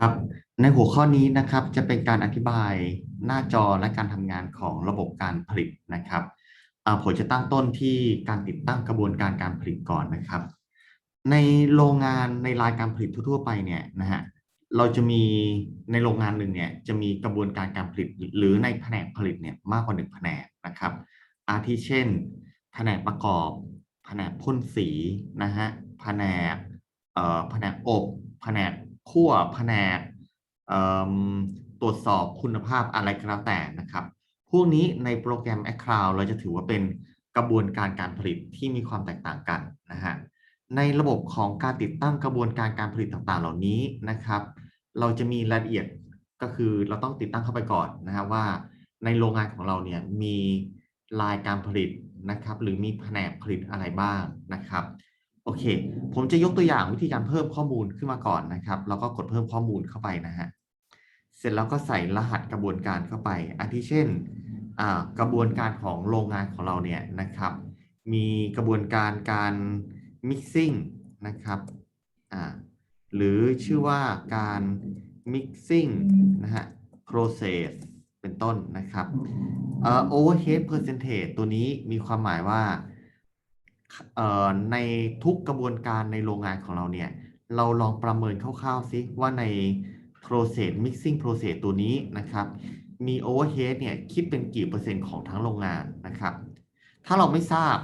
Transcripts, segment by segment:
ครับในหัวข้อนี้นะครับจะเป็นการอธิบายหน้าจอและการทำงานของระบบการผลิตนะครับผมจะตั้งต้นที่การติดตั้งกระบวนการการผลิตก่อนนะครับ ในโรงงานในรายการผลิตทั่ว ๆ ไปเนี่ยนะฮะเราจะมีในโรงงานหนึ่งเนี่ยจะมีกระบวนการการผลิตหรือในแผนกผลิตเนี่ยมากกว่าหนึ่งแผนกนะครับ อาทิเช่น แผนกประกอบ แผนกพ่นสีนะฮะแผนกเอ่อแผนกอบ แผนก คั่วแผนกตรวจสอบคุณภาพอะไรก็แล้วแต่นะครับ พวกนี้ในโปรแกรม a c c l o u d เราจะถือว่าเป็นกระบวนการการผลิตที่มีความแตกต่างกันนะฮะในระบบของการติดตั้งกระบวนการการผลิตต่างๆ เหล่านี้นะครับ เราจะมีรายละเอียดก็คือเราต้องติดตั้งเข้าไปก่อนนะฮะว่า ในโรงงานของเราเนี่ยมีลายการผลิตนะครับ หรือมีแผนกผลิตอะไรบ้างนะครับ โอเค ผมจะยกตัวอย่างวิธีการเพิ่มข้อมูลขึ้นมาก่อนนะครับ แล้วก็กดเพิ่มข้อมูลเข้าไปนะฮะ เสร็จแล้วก็ใส่รหัสกระบวนการเข้าไปอาทิเช่น กระบวนการของโรงงานของเราเนี่ยนะครับ มีกระบวนการการ mixing นะครับหรือชื่อว่าการ mixing นะฮะ process เป็นต้นนะครับเอ่อ overhead percentage ตัวนี้มีความหมายว่า ในทุกกระบวนการในโรงงานของเราเนี่ยเราลองประเมินคร่าวๆซิว่าใน process mixing process ตัวนี้นะครับ มี overhead เนี่ยคิดเป็นกี่เปอร์เซ็นต์ของทั้งโรงงานนะครับ ถ้าเราไม่ทราบ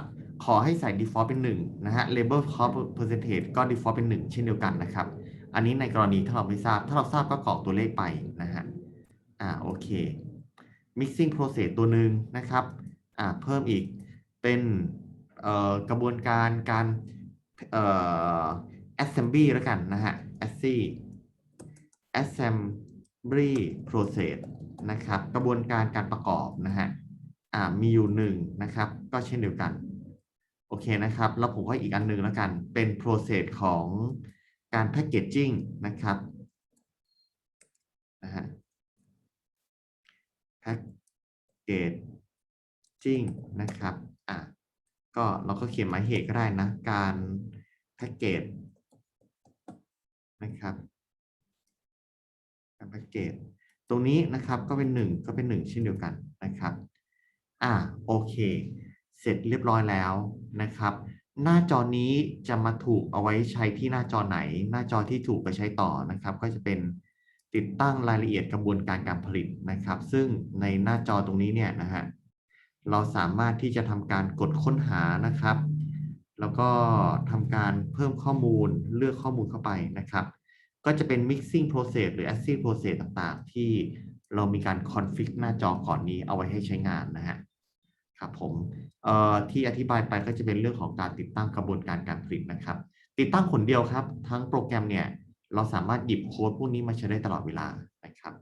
ขอให้ใส่ default เป็น1นะฮะ label cost percentage ก็ default เป็น 1 เช่นเดียวกันนะครับ อันนี้ในกรณีถ้าเราไม่ทราบ ถ้าเราทราบก็กรอกตัวเลขไปนะฮะอ่าโอเค mixing process ตัวหนึ่งนะครับอ่าเพิ่มอีกเป็น กระบวนการการเอ่อ assembly แล้วกันนะฮะ assembly assembly process นะครับ กระบวนการการประกอบนะฮะอ่ามีอยู่หนึ่งนะครับ ก็เช่นเดียวกัน โอเคนะครับ แล้วผมก็อีกอันหนึ่งแล้วกัน เป็น process ของการ packaging นะครับนะฮะ packaging นะครับ อะ ก็เราก็เขียนหมายเหตุก็ได้นะ การ package นะครับการ package ตรงนี้นะครับก็เป็นหนึ่งก็เป็นหนึ่งเช่นเดียวกันนะครับอ่าโอเค เสร็จเรียบร้อยแล้วนะครับ หน้าจอนี้จะมาถูกเอาไว้ใช้ที่หน้าจอไหน หน้าจอที่ถูกไปใช้ต่อนะครับ ก็จะเป็นติดตั้งรายละเอียดกระบวนการการผลิตนะครับ ซึ่งในหน้าจอตรงนี้เนี่ยนะฮะ เราสามารถที่จะทำการกดค้นหานะครับ แล้วก็ทำการเพิ่มข้อมูลเลือกข้อมูลเข้าไปนะครับ ก็จะเป็น mixing process หรือ assembly process ต่างๆ ที่เรามีการ config หน้าจอก่อนนี้เอาไว้ให้ใช้งานนะฮะครับผมเอ่อที่อธิบายไปก็จะเป็นเรื่องของการติดตั้งกระบวนการการผลิตนะครับ ติดตั้งคนเดียวครับ ทั้งโปรแกรมเนี่ยเราสามารถหยิบโค้ดพวกนี้มาใช้ได้ตลอดเวลานะครับ